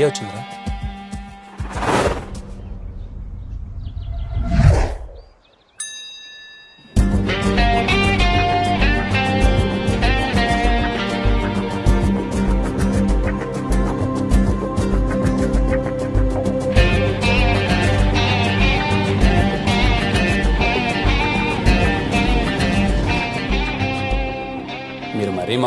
María 80.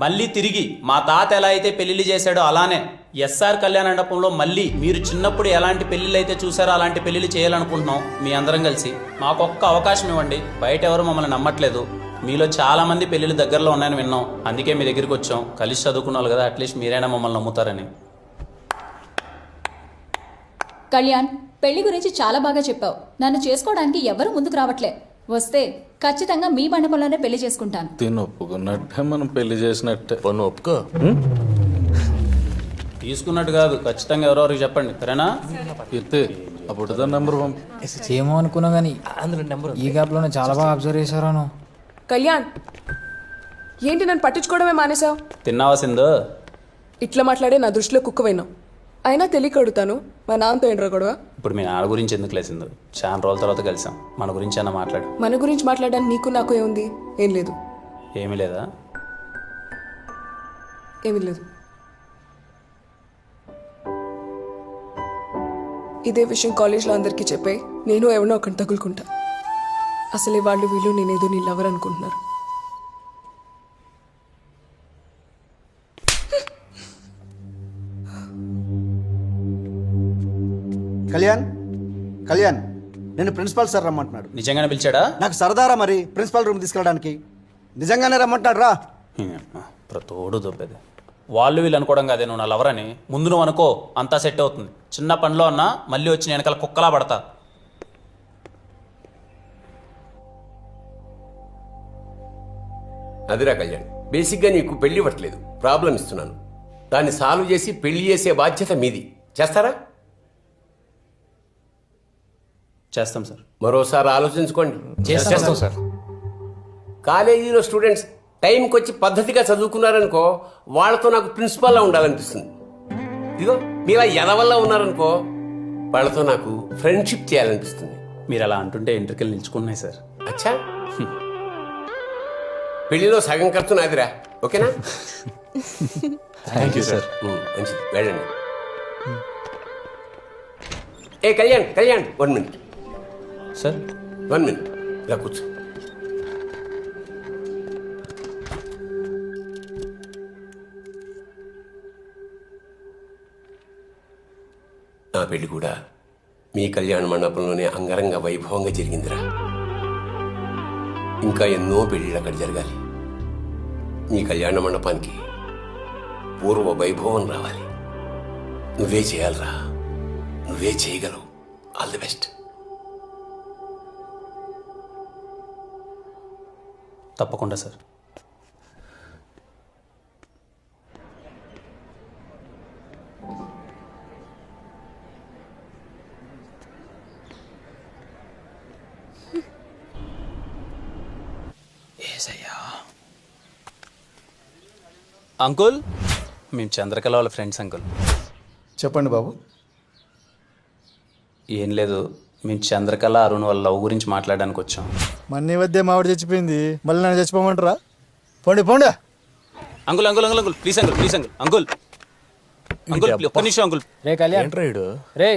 మళ్ళీ తిరిగి మా తాత ఎలా అయితే పెళ్ళిళ్ళు చేశాడో అలానే ఎస్ఆర్ కళ్యాణ మండపంలో మళ్ళీ మీరు చిన్నప్పుడు ఎలాంటి పెళ్ళిళ్ళు అయితే చూసారో అలాంటి పెళ్ళిళ్ళు చేయాలనుకుంటున్నాం మీ అందరం కలిసి. మాకు ఒక్క అవకాశం ఇవ్వండి. బయట ఎవరు మమ్మల్ని నమ్మట్లేదు. మీలో చాలా మంది పెళ్ళిళ్ళు దగ్గరలో ఉన్నాయని విన్నాం. అందుకే మీ దగ్గరికి వచ్చాం. కలిసి చదువుకున్నారు కదా అట్లీస్ట్ మీరైనా మమ్మల్ని నమ్ముతారని. కళ్యాణ్ పెళ్ళి గురించి చాలా బాగా చెప్పావు. నన్ను చేసుకోవడానికి ఎవరు ముందుకు రావట్లే. వస్తే ఖచ్చితంగా మీ మండపంలోనే పెళ్ళి చేసుకుంటాను. తిని ఒప్పుకున్నట్టే మనం పెళ్ళి చేసినట్టే. పన్ను ఒప్పుకో. తీసుకున్నట్టు కాదు ఖచ్చితంగా ఎవరెవరికి చెప్పండి సరేనా? ఎత్తే. అప్పుడు దాని నెంబర్ పంపి. ఏమో అనుకున్నా కానీ అందులో నెంబర్ ఈ గ్యాప్లోనే చాలా బాగా అబ్జర్వ్ చేశారాను కళ్యాణ్ ఏంటి నన్ను పట్టించుకోవడమే మానేశావు? తిన్నావా సింధు? ఇట్లా మాట్లాడే నా దృష్టిలో కుక్కవైనావు అయినా తెలియక అడుగుతాను మా నాన్నతో ఏంట్రా గొడవ ఇప్పుడు మీ నాన్న గురించి ఎందుకు లేసిందో చాలా రోజుల తర్వాత కలిసాం. మన గురించి అన్న మాట్లాడు. మన గురించి మాట్లాడడానికి నీకు నాకు ఏముంది? ఏం లేదు. ఏమీ లేదా? ఏమీ లేదు. ఇదే విషయం కాలేజ్లో అందరికీ చెప్పే నేను ఎవరినో ఒకటి తగులుకుంటా. అసలే వాళ్ళు వీళ్ళు నేనేదో నీ లవర్ అనుకుంటున్నారు. కళ్యాణ్ కళ్యాణ్ నేను ప్రిన్సిపాల్ సార్ రమ్మంటున్నాడు. నిజంగానే పిలిచాడా? నాకు సరదారా మరి ప్రిన్సిపాల్ రూమ్ తీసుకెళ్ళడానికి? నిజంగానే రమ్మంటాడు రా. ప్రతోడు దొబ్బేది. వాళ్ళు వీళ్ళు అనుకోవడం కాదే నువ్వు నా లవరని. ముందు నువ్వు అనుకో అంతా సెట్ అవుతుంది. చిన్న పనిలో అన్నా మళ్ళీ వచ్చి నేను వెనకాల కుక్కలా పడతా. అదిరా కళ్యాణ్ బేసిక్గా నీకు పెళ్ళి ఇవ్వట్లేదు. ప్రాబ్లం ఇస్తున్నాను. దాన్ని సాల్వ్ చేసి పెళ్ళి చేసే బాధ్యత మీది. చేస్తారా? చేస్తాం సార్. మరోసారి ఆలోచించుకోండి. చేస్తాం సార్. కాలేజీలో స్టూడెంట్స్ టైంకి వచ్చి పద్ధతిగా చదువుకున్నారనుకో వాళ్ళతో నాకు ప్రిన్సిపాల్లా ఉండాలనిపిస్తుంది. ఇదిగో మీలా ఎదవల్లా ఉన్నారనుకో వాళ్ళతో నాకు ఫ్రెండ్షిప్ చేయాలనిపిస్తుంది. మీరు అలా అంటుంటే ఇంటర్కెళ్ళి నిల్చుకున్నాయి సార్. అచ్చా. పెళ్ళిలో సగం ఖర్చు నాదిరా. ఓకేనా? థ్యాంక్ యూ సార్ మంచిది. వెళ్ళండి. ఏ Kalyan Kalyan one minute sir. One minute. ఇలా కూర్చో. నా పెళ్ళి కూడా మీ కళ్యాణ మండపంలోనే అంగరంగ వైభవంగా జరిగిందిరా. ఇంకా ఎన్నో పెళ్ళిళ్ళు అక్కడ జరగాలి. మీ కళ్యాణ మండపానికి పూర్వ వైభవం రావాలి. నువ్వే చేయాలిరా. నువ్వే చేయగలవు. All the best. తప్పకుండా సార్. ఏసయ్యా. అంకుల్ మేము చంద్రకళ వాళ్ళ ఫ్రెండ్స్ అంకుల్. చెప్పండి బాబు. ఏం లేదు మేము చంద్రకళ అరుణ్ వాళ్ళ లవ్ గురించి మాట్లాడడానికి వచ్చాం. మన్నీ వద్దే మావిడ చచ్చిపోయింది. మళ్ళీ నన్ను చచ్చిపోమంటారా? పోండి పోండి. Uncle uncle uncle uncle please uncle please uncle. Uncle uncle ఒక్క నిమిషం అంకుల్. రే కళ్యాణ్. ఏంట్రా ఈడు? రే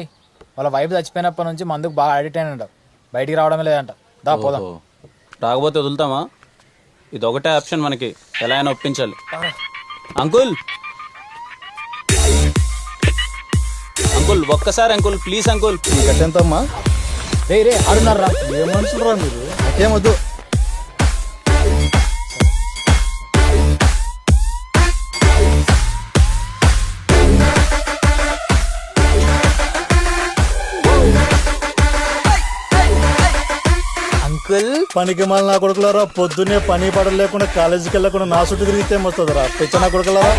వాళ్ళ వైఫ్ చచ్చిపోయినప్పటి నుంచి మందుకు బాగా అడిక్ట్ అయినంట బయటికి రావడమే లేదంట. దా పోదాం. రాకపోతే వదులుతామా? ఇది ఒకటే ఆప్షన్ మనకి. ఎలా అయినా ఒప్పించాలి. అంకుల్! అంకుల్ ఒక్కసారి అంకుల్ ప్లీజ్ అంకుల్. ఎంతమ్మా రే రే ఆడున్నారా ఏ మనుషులు రా మీరు నాకేమొద్దు అంకుల్ పనికి మళ్ళీ నా కొడుకులారా పొద్దున్నే పని పడలు లేకుండా కాలేజీకి వెళ్ళకుండా నా చుట్టూ తిరిగితే వస్తుందిరా పిచ్చ నా కొడుకులారా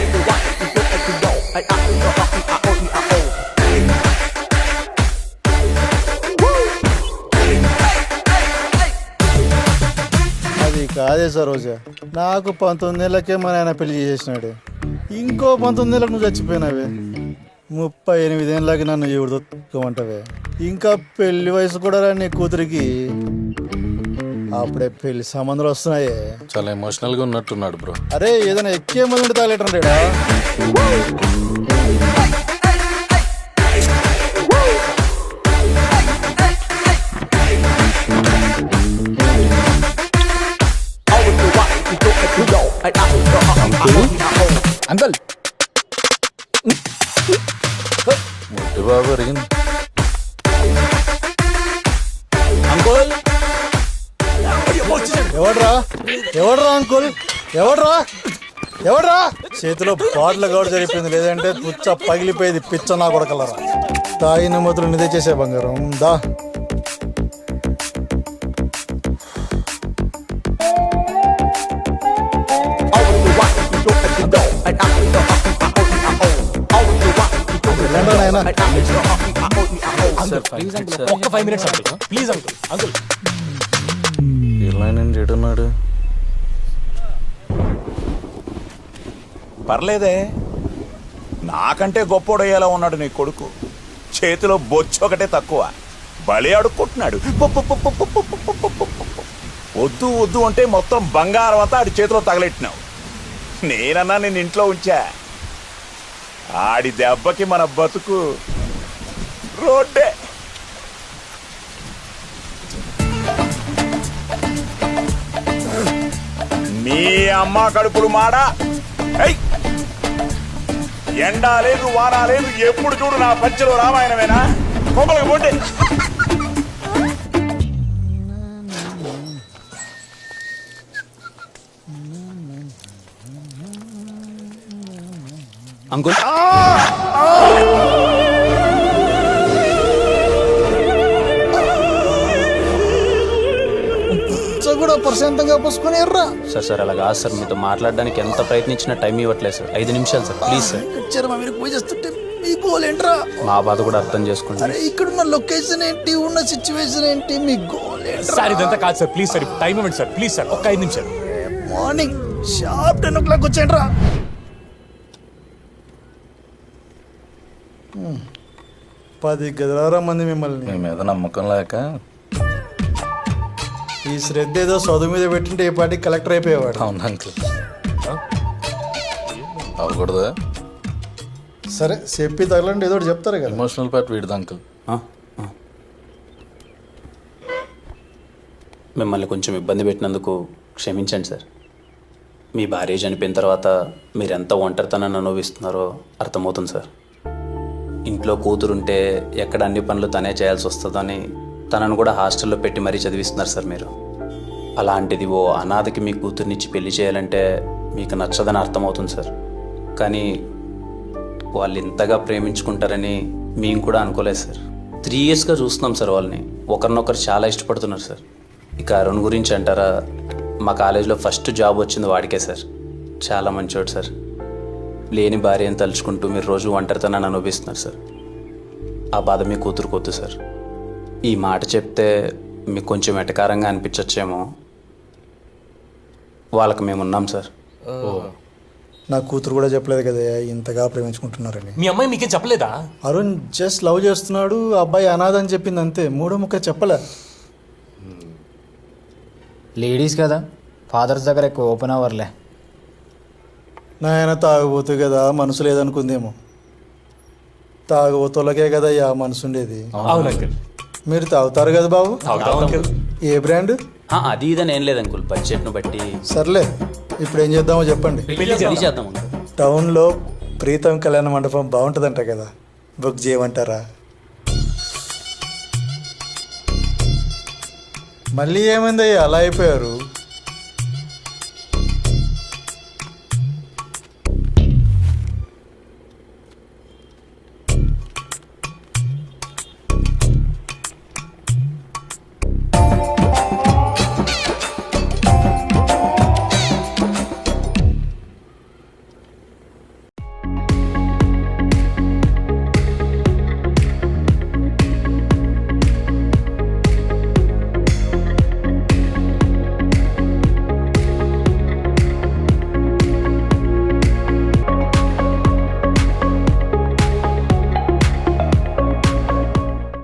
కాదే సరోజా నాకు పంతొమ్మిది ఏళ్ళకే మా నాయన పెళ్ళి చేసినాడు. ఇంకో పంతొమ్మిది ఏళ్ళకి నువ్వు చచ్చిపోయినావే. ముప్పై ఎనిమిది ఏళ్ళకి నన్ను ఎవరితో తొక్కుమంటావే ఇంకా పెళ్ళి వయసు కూడా రా నీ కూతురికి అప్పుడే పెళ్ళి సంబంధాలు వస్తున్నాయే. చాలా ఎమోషనల్గా ఉన్నట్టున్నాడు బ్రో. అరే ఏదైనా ఎక్కే మంది తాగలేటండి బాబు అరిగింది అంకుల్? ఎవడ్రా? ఎవడ్రా అంకుల్? ఎవడ్రా? ఎవడ్రా? చేతిలో బాటిల్ గౌడ జరిగిపోయింది లేదంటే పుచ్చ పగిలిపోయేది పిచ్చ నా కొడకలరా. తాగిన మొదలు నిదే చేసే బంగారం. దా. ఫైవ్ మినిట్స్ ప్లీజ్ ఎడున్నాడు పర్లేదే నాకంటే గొప్పోడయ్యేలా ఉన్నాడు నీ కొడుకు చేతిలో బొచ్చు ఒకటే తక్కువ బలి అడుక్కుంటున్నాడు వద్దు వద్దు అంటే మొత్తం బంగారం అంతా ఆడి చేతిలో తగలెట్టినావు నేనన్నా నేను ఇంట్లో ఉంచా ఆడి దెబ్బకి మన బతుకు రోడ్డే. మీ అమ్మ కడుపులు మాడా? ఎండా లేదు వాన లేదు ఎప్పుడు చూడు నా పంచలో రామాయణమేనా? కొమ్మలకు పోటీ అంకుల్? కూడా ప్రశాంతంగా పోసుకొని ఎర్రా. సార్ సార్ అలా కాదు సార్. మీతో మాట్లాడడానికి ఎంత ప్రయత్నించినా టైం ఇవ్వట్లేదు సార్. ఐదు నిమిషాలు సార్ ప్లీజ్ సార్. వచ్చారు మా మీరు పూజ చేస్తుంటే మీ గోల్ ఏంట్రా? మా బాధ కూడా అర్థం చేసుకోండి. అరే ఇక్కడ ఉన్న లొకేషన్ ఏంటి? ఉన్న సిచ్యువేషన్ ఏంటి? మీ గోల్ ఏంట్రా? సార్ ఇదంతా కాదు సార్. ప్లీజ్ సార్ టైం ఇవ్వండి సార్. ప్లీజ్ సార్ ఒక్క ఐదు నిమిషాలు. Morning sharp ten o'clock వచ్చేయండి పది గదిలారా మంది మిమ్మల్ని. మీ మీద నమ్మకం లేక. ఈ శ్రద్ధ ఏదో చదువు మీద పెట్టింటే ఏ పాటికి కలెక్టర్ అయిపోయేవాడు. అవును అంకుల్. అవ్వకూడదా? సరే చెప్పి తగలండి ఏదో ఒకటి చెప్తారు కదా. ఎమోషనల్ పార్ట్ వీడిది అంకుల్. మిమ్మల్ని కొంచెం ఇబ్బంది పెట్టినందుకు క్షమించండి సార్. మీ భార్య చనిపోయిన తర్వాత మీరు ఎంత ఒంటరితనాన్ని అనుభవిస్తున్నారో అర్థమవుతుంది సార్. ఇంట్లో కూతురుంటే ఎక్కడ అన్ని పనులు తనే చేయాల్సి వస్తుందని తనను కూడా హాస్టల్లో పెట్టి మరీ చదివిస్తున్నారు సార్ మీరు. అలాంటిది ఓ అనాథకి మీ కూతుర్నిచ్చి పెళ్ళి చేయాలంటే మీకు నచ్చదని అర్థమవుతుంది సార్. కానీ వాళ్ళు ఇంతగా ప్రేమించుకుంటారని మేము కూడా అనుకోలేదు సార్. త్రీ ఇయర్స్గా చూస్తున్నాం సార్ వాళ్ళని. ఒకరినొకరు చాలా ఇష్టపడుతున్నారు సార్. ఇక అరుణ్ గురించి అంటారా? మా కాలేజీలో ఫస్ట్ జాబ్ వచ్చింది వాడికే సార్. చాలా మంచివాడు సార్. లేని భార్యను తలుచుకుంటూ మీరు రోజు ఒంటరితనాన్ని అనుభవిస్తున్నారు సార్. ఆ బాధ మీ కూతురుకొద్దు సార్. ఈ మాట చెప్తే మీకు కొంచెం ఎటకారంగా అనిపించచ్చేమో. వాళ్ళకి మేము ఉన్నాం సార్ నా కూతురు కూడా చెప్పలేదు కదా ఇంతగా ప్రేమించుకుంటున్నారని. మీ అమ్మాయి మీకేం చెప్పలేదా? అరుణ్ జస్ట్ లవ్ చేస్తున్నాడు ఆ అబ్బాయి అనాథ అని చెప్పింది అంతే. మూడో ముక్క చెప్పలే. లేడీస్ కదా ఫాదర్స్ దగ్గర ఎక్కువ ఓపెన్ అవర్లే. నాయన తాగబోతు కదా మనసు లేదనుకుందేమో. తాగబోతులకే కదా ఆ మనసు ఉండేది అవును అంకుల్. మీరు తాగుతారు కదా బాబు? తాగుతాం అంకుల్. ఏ బ్రాండ్? ఆ, అది ఇదని ఏం లేదు అంకుల్. బడ్జెట్ను బట్టి. సర్లే ఇప్పుడు ఏం చేద్దామో చెప్పండి. పెళ్ళి చేద్దాం అంకుల్. టౌన్లో ప్రీతం కళ్యాణ మండపం బాగుంటుందంట కదా. బుక్ చేయమంటారా? మళ్ళీ ఏమైందయ్యా? అలా అయిపోయారు.